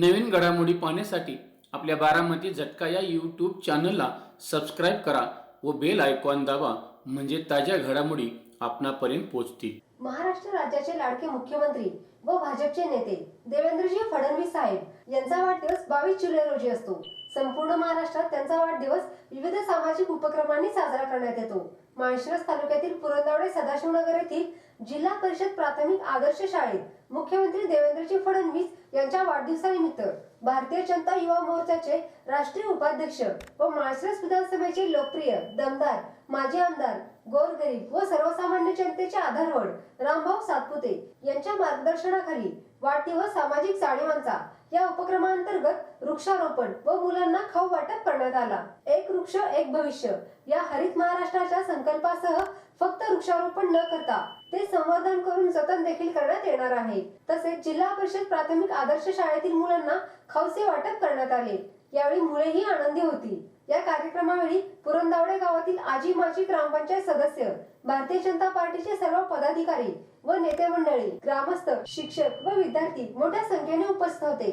नवीन घडामोडी पाहण्यासाठी आपल्या बारामती झटका या यूट्यूब चॅनलला सबस्क्राईब करा व बेल आयकॉन दाबा म्हणजे ताज्या घडामोडी आपणापर्यंत पोहोचतील. महाराष्ट्र राज्याचे लाडके मुख्यमंत्री व भाजपचे नेते देवेंद्रजी फडणवीस साहेब यांचा वाढदिवस बावीस जुलै रोजी असतो. संपूर्ण महाराष्ट्रात त्यांचा वाढदिवस विविध सामाजिक उपक्रमांनी साजरा करण्यात येतो. माळशिरस तालुक्यातील पुरंदावडे सदाशिवनगर येथील जिल्हा परिषद प्राथमिक आदर्श शाळेत मुख्यमंत्री देवेंद्रजी फडणवीस यांच्या वाढदिवसानिमित्त भारतीय जनता युवा मोर्चाचे राष्ट्रीय उपाध्यक्ष व माळशिरस विधानसभेचे लोकप्रिय दमदार माजी आमदार गोरगरीब व सर्वसामान्य जनतेचे आधारवड रामभाऊ सातपुते यांच्या मार्गदर्शनाखाली वाढदिवस सामाजिक जाणीवांचा या उपक्रमांतर्गत वृक्षारोपण व मुलांना खाऊ वाटप करण्यात आला. एक वृक्ष एक भविष्य या हरित महाराष्ट्राच्या संकल्पासह फक्त वृक्षारोपण न करता ते पालन करून जतन देखील करण्यात येणार आहे. तसेच जिल्हा परिषद प्राथमिक आदर्श शाळेतील मुलांना खाऊचे वाटप करण्यात आले. यावेळी मुळेही आनंदी होती. या कार्यक्रमावेळी पुरंदावडे गावातील आजी माजी ग्रामपंचायत सदस्य भारतीय जनता पार्टीचे सर्व पदाधिकारी व नेते मंडळी ग्रामस्थ शिक्षक व विद्यार्थी मोठ्या संख्येने उपस्थित होते.